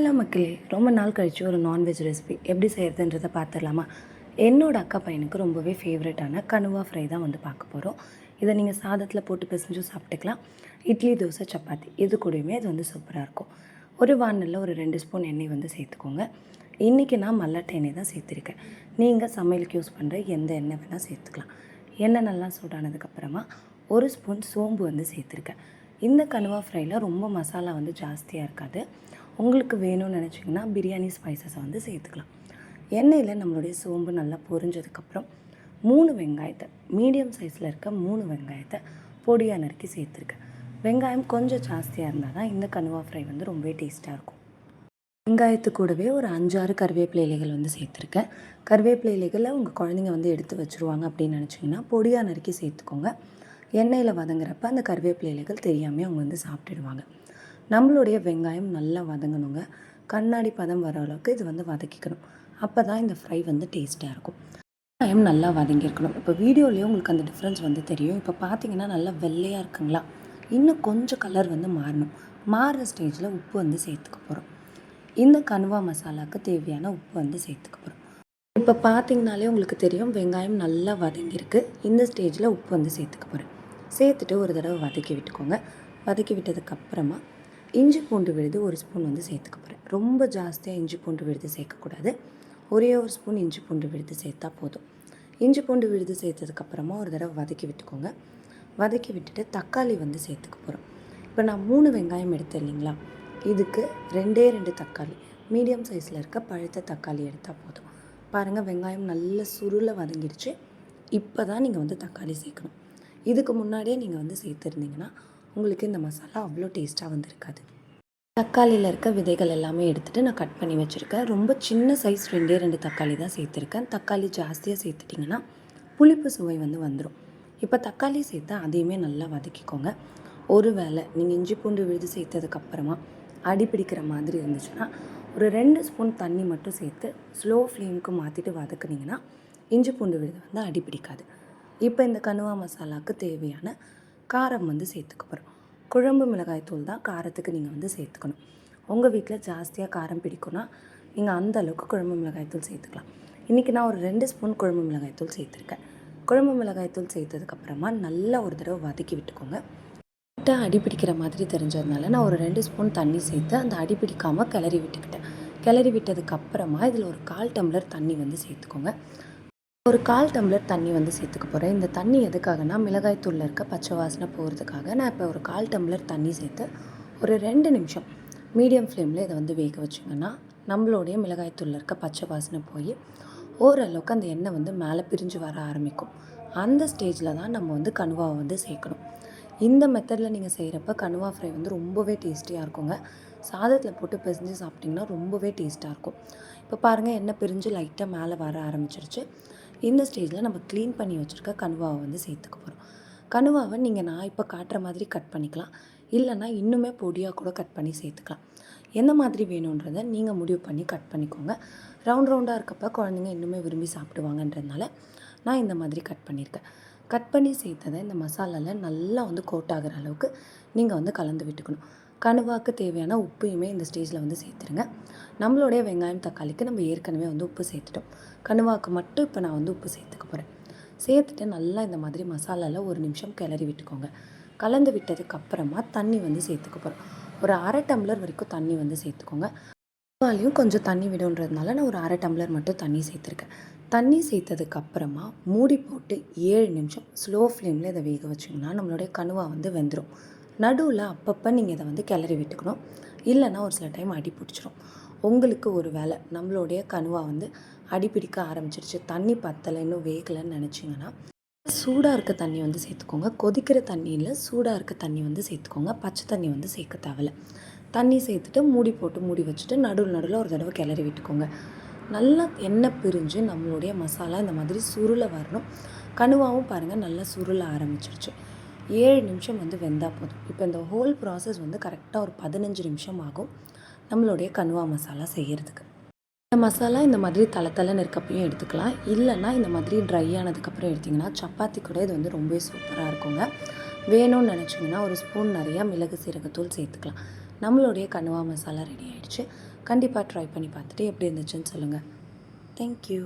Hello மக்களே ரொம்ப நாள் கழிச்சு ஒரு நான்வெஜ் ரெசிபி எப்படி செய்கிறதுன்றதை பார்த்துடலாமா? என்னோட அக்கா பையனுக்கு ரொம்பவே ஃபேவரட்டான கனுவா ஃப்ரை தான் வந்து பார்க்க போகிறோம் இதை நீங்கள் சாதத்தில் போட்டு பிசைஞ்சும் சாப்பிட்டுக்கலாம். இட்லி தோசை சப்பாத்தி இது கூடயுமே இது வந்து சூப்பராக இருக்கும். ஒரு வானலில் ஒரு ரெண்டு ஸ்பூன் எண்ணெய் வந்து சேர்த்துக்கோங்க. இன்றைக்கி நான் மல்லாட்டை எண்ணெய் தான் சேர்த்துருக்கேன். நீங்கள் சமையலுக்கு யூஸ் பண்ணுற எந்த எண்ணெய் வேணால் சேர்த்துக்கலாம். எண்ணெய் நல்லா சூடானதுக்கப்புறமா ஒரு ஸ்பூன் சோம்பு வந்து சேர்த்துருக்கேன். இந்த கனுவா ஃப்ரையில் ரொம்ப மசாலா வந்து ஜாஸ்தியாக இருக்காது. உங்களுக்கு வேணும்னு நினச்சிங்கன்னா பிரியாணி ஸ்பைசஸை வந்து சேர்த்துக்கலாம். எண்ணெயில் நம்மளுடைய சோம்பு நல்லா பொரிஞ்சதுக்கப்புறம் மூணு வெங்காயத்தை மீடியம் சைஸில் இருக்க மூணு வெங்காயத்தை பொடியாக நறுக்கி சேர்த்துருக்கேன் வெங்காயம் கொஞ்சம் ஜாஸ்தியாக இருந்தால் தான் இந்த கனுவா ஃப்ரை வந்து ரொம்பவே டேஸ்ட்டாக இருக்கும். வெங்காயத்து கூடவே ஒரு அஞ்சாறு கருவேப்பிலை இலைகள் வந்து சேர்த்துருக்கேன். கருவேப்பிலை இலைகளை உங்கள் குழந்தைங்க வந்து எடுத்து வச்சுருவாங்க அப்படின்னு நினச்சிங்கன்னா பொடியாக நறுக்கி சேர்த்துக்கோங்க. எண்ணெயில் வதங்குறப்ப அந்த கருவேப்பிலை இலைகள் தெரியாமல் அவங்க வந்து சாப்பிட்டுடுவாங்க. நம்மளுடைய வெங்காயம் நல்லா வதங்கணுங்க. கண்ணாடி பதம் வர அளவுக்கு இது வந்து வதக்கிக்கணும். அப்போ தான் இந்த ஃப்ரை வந்து டேஸ்ட்டாக இருக்கும். வெங்காயம் நல்லா வதங்கியிருக்கணும். இப்போ வீடியோலேயே உங்களுக்கு அந்த டிஃப்ரென்ஸ் வந்து தெரியும். இப்போ பார்த்தீங்கன்னா நல்லா வெள்ளையாக இருக்குங்களா? இன்னும் கொஞ்சம் கலர் வந்து மாறணும். மாறுற ஸ்டேஜில் உப்பு வந்து சேர்த்துக்க போகிறோம் இந்த கனுவா மசாலாவுக்கு தேவையான உப்பு வந்து சேர்த்துக்க போகிறோம் இப்போ பார்த்தீங்கனாலே உங்களுக்கு தெரியும் வெங்காயம் நல்லா வதங்கியிருக்கு. இந்த ஸ்டேஜில் உப்பு வந்து சேர்த்துக்க போகிறேன் சேர்த்துட்டு ஒரு தடவை வதக்கி விட்டுக்கோங்க. வதக்கி விட்டதுக்கப்புறமா இஞ்சி பூண்டு விழுது ஒரு ஸ்பூன் வந்து சேர்த்துக்க போகிறேன் ரொம்ப ஜாஸ்தியாக இஞ்சி பூண்டு விழுது சேர்க்கக்கூடாது. ஒரே ஒரு ஸ்பூன் இஞ்சி பூண்டு விழுது சேர்த்தா போதும். இஞ்சி பூண்டு விழுது சேர்த்ததுக்கப்புறமா ஒரு தடவை வதக்கி விட்டுக்கோங்க. வதக்கி விட்டுட்டு தக்காளி வந்து சேர்த்துக்க போகிறோம் இப்போ நான் மூணு வெங்காயம் எடுத்தேன் இல்லைங்களா? இதுக்கு ரெண்டே ரெண்டு தக்காளி. மீடியம் சைஸில் இருக்க பழுத்த தக்காளி எடுத்தால் போதும். பாருங்கள் வெங்காயம் நல்ல சுருளை வதங்கிடுச்சு. இப்போ தான் நீங்கள் வந்து தக்காளி சேர்க்கணும். இதுக்கு முன்னாடியே நீங்கள் வந்து சேர்த்துருந்தீங்கன்னா உங்களுக்கு இந்த மசாலா அவ்வளோ டேஸ்ட்டாக வந்திருக்காது. தக்காளியில் இருக்க விதைகள் எல்லாமே எடுத்துகிட்டு நான் கட் பண்ணி வச்சுருக்கேன். ரொம்ப சின்ன சைஸ் ரெண்டே ரெண்டு தக்காளி தான் சேர்த்துருக்கேன். தக்காளி ஜாஸ்தியாக சேர்த்துட்டிங்கன்னா புளிப்பு சுவை வந்து வந்துடும் இப்போ தக்காளி சேர்த்து அதையுமே நல்லா வதக்கிக்கோங்க. ஒரு வேளை நீங்கள் இஞ்சி பூண்டு விழுது சேர்த்ததுக்கப்புறமா அடி பிடிக்கிற மாதிரி இருந்துச்சுன்னா ஒரு ரெண்டு ஸ்பூன் தண்ணி மட்டும் சேர்த்து ஸ்லோ ஃப்ளேமுக்கு மாற்றிட்டு வதக்குனிங்கன்னா இஞ்சி பூண்டு விழுது வந்து அடி பிடிக்காது. இப்போ இந்த கனுவா மசாலாவுக்கு தேவையான காரம் வந்து சேர்த்துக்க போகிறோம் குழம்பு மிளகாய் தூள் தான் காரத்துக்கு நீங்கள் வந்து சேர்த்துக்கணும். உங்கள் வீட்டில் ஜாஸ்தியாக காரம் பிடிக்கும்னா நீங்கள் அந்த அளவுக்கு குழம்பு மிளகாய் தூள் சேர்த்துக்கலாம். இன்றைக்கி நான் ஒரு ரெண்டு ஸ்பூன் குழம்பு மிளகாய் தூள் சேர்த்துருக்கேன். குழம்பு மிளகாய் தூள் சேர்த்ததுக்கப்புறமா நல்லா ஒரு தடவை வதக்கி விட்டுக்கோங்க. லைட்டாக அடி பிடிக்கிற மாதிரி தெரிஞ்சதுனால நான் ஒரு ரெண்டு ஸ்பூன் தண்ணி சேர்த்து அந்த அடி பிடிக்காமல் கிளறி விட்டுக்கிட்டேன். கிளறி விட்டதுக்கப்புறமா இதில் ஒரு கால் டம்ளர் தண்ணி வந்து சேர்த்துக்கோங்க. ஒரு கால் டம்ளர் தண்ணி வந்து சேர்த்துக்க போகிறேன் இந்த தண்ணி எதுக்காகனா மிளகாய்த்தூளில் இருக்க பச்சை வாசனை போகிறதுக்காக நான் இப்போ ஒரு கால் டம்ளர் தண்ணி சேர்த்து ஒரு ரெண்டு நிமிஷம் மீடியம் ஃப்ளேமில் இதை வந்து வேக வச்சிங்கன்னா நம்மளுடைய மிளகாய் தூளில் இருக்க பச்சை வாசனை போய் ஓரளவுக்கு அந்த எண்ணெய் வந்து மேலே பிரிஞ்சு வர ஆரம்பிக்கும். அந்த ஸ்டேஜில் தான் நம்ம வந்து கனுவாவை வந்து சேர்க்கணும். இந்த மெத்தடில் நீங்கள் செய்கிறப்ப கனுவா ஃப்ரை வந்து ரொம்பவே டேஸ்டியாக இருக்குங்க. சாதத்தில் போட்டு பிசைஞ்சு சாப்பிட்டிங்கன்னா ரொம்பவே டேஸ்ட்டாக இருக்கும். இப்போ பாருங்கள் எண்ணெய் பிரிஞ்சு லைட்டாக மேலே வர ஆரம்பிச்சிருச்சு. இந்த ஸ்டேஜில் நம்ம க்ளீன் பண்ணி வச்சுருக்க கனுவாவை வந்து சேர்த்துக்க போகிறோம் கனுவாவை நீங்கள் நான் இப்போ காட்டுற மாதிரி கட் பண்ணிக்கலாம். இல்லைன்னா இன்னுமே பொடியாக கூட கட் பண்ணி சேர்த்துக்கலாம். எந்த மாதிரி வேணுன்றதை நீங்கள் முடிவு பண்ணி கட் பண்ணிக்கோங்க. ரவுண்ட் ரவுண்டாக இருக்கப்போ குழந்தைங்க இன்னுமே விரும்பி சாப்பிடுவாங்கன்றதுனால நான் இந்த மாதிரி கட் பண்ணியிருக்கேன். கட் பண்ணி சேர்த்ததை இந்த மசாலாவில் நல்லா வந்து கோட் ஆகிற அளவுக்கு நீங்கள் வந்து கலந்து விட்டுக்கணும். கணுவாக்கு தேவையான உப்பையுமே இந்த ஸ்டேஜில் வந்து சேர்த்துருங்க. நம்மளுடைய வெங்காயம் தக்காளிக்கு நம்ம ஏற்கனவே வந்து உப்பு சேர்த்துட்டோம். கனுவாக்கு மட்டும் இப்போ நான் வந்து உப்பு சேர்த்துக்க போகிறேன் சேர்த்துட்டு நல்லா இந்த மாதிரி மசாலாவில் ஒரு நிமிஷம் கிளறி விட்டுக்கோங்க. கலந்து விட்டதுக்கப்புறமா தண்ணி வந்து சேர்த்துக்க போகிறோம் ஒரு அரை டம்ளர் வரைக்கும் தண்ணி வந்து சேர்த்துக்கோங்க. கனுவாலையும் கொஞ்சம் தண்ணி விடுன்றதுனால நான் ஒரு அரை டம்ளர் மட்டும் தண்ணி சேர்த்துருக்கேன். தண்ணி சேர்த்ததுக்கப்புறமா மூடி போட்டு ஏழு நிமிஷம் ஸ்லோ ஃப்ளேமில் இதை வேக வச்சிங்கன்னா நம்மளுடைய கணுவா வந்து வெந்துடும் நடுவில் அப்பப்போ நீங்கள் இதை வந்து கிளறி விட்டுக்கணும். இல்லைன்னா ஒரு சில டைம் அடி பிடிச்சிரும். உங்களுக்கு ஒரு வேலை நம்மளுடைய கனுவா வந்து அடி பிடிக்க ஆரம்பிச்சிருச்சு. தண்ணி பத்தலை இன்னும் வேகலைன்னு நினச்சிங்கன்னா சூடாக இருக்க தண்ணி வந்து சேர்த்துக்கோங்க. கொதிக்கிற தண்ணியில் சூடாக இருக்க தண்ணி வந்து சேர்த்துக்கோங்க. பச்சை தண்ணி வந்து சேர்க்க தேவையில்ல. தண்ணி சேர்த்துட்டு மூடி போட்டு மூடி வச்சுட்டு நடுவில் நடுவில் ஒரு தடவை கிளறி விட்டுக்கோங்க. நல்லா எண்ணெய் பிரிஞ்சு நம்மளுடைய மசாலா இந்த மாதிரி சுருளை வரணும். கனுவாவும் பாருங்கள் நல்லா சுருள ஆரம்பிச்சிருச்சு. ஏழு நிமிஷம் வந்து வெந்தால் போதும். இப்போ இந்த ஹோல் ப்ராசஸ் வந்து கரெக்டாக ஒரு பதினஞ்சு நிமிஷம் ஆகும் நம்மளுடைய கனுவா மசாலா செய்கிறதுக்கு இந்த மசாலா இந்த மாதிரி தலை தலைன்னு இருக்கப்பையும் எடுத்துக்கலாம். இல்லைன்னா இந்த மாதிரி ட்ரை ஆனதுக்கப்புறம் எடுத்திங்கன்னா சப்பாத்தி கூட இது வந்து ரொம்பவே சூப்பராக இருக்குங்க. வேணும்னு நினச்சிங்கன்னா ஒரு ஸ்பூன் நிறையா மிளகு சீரகத்தூள் சேர்த்துக்கலாம். நம்மளுடைய கனுவா மசாலா ரெடி ஆகிடுச்சு கண்டிப்பாக ட்ரை பண்ணி பார்த்துட்டு எப்படி இருந்துச்சுன்னு சொல்லுங்கள் தேங்க்யூ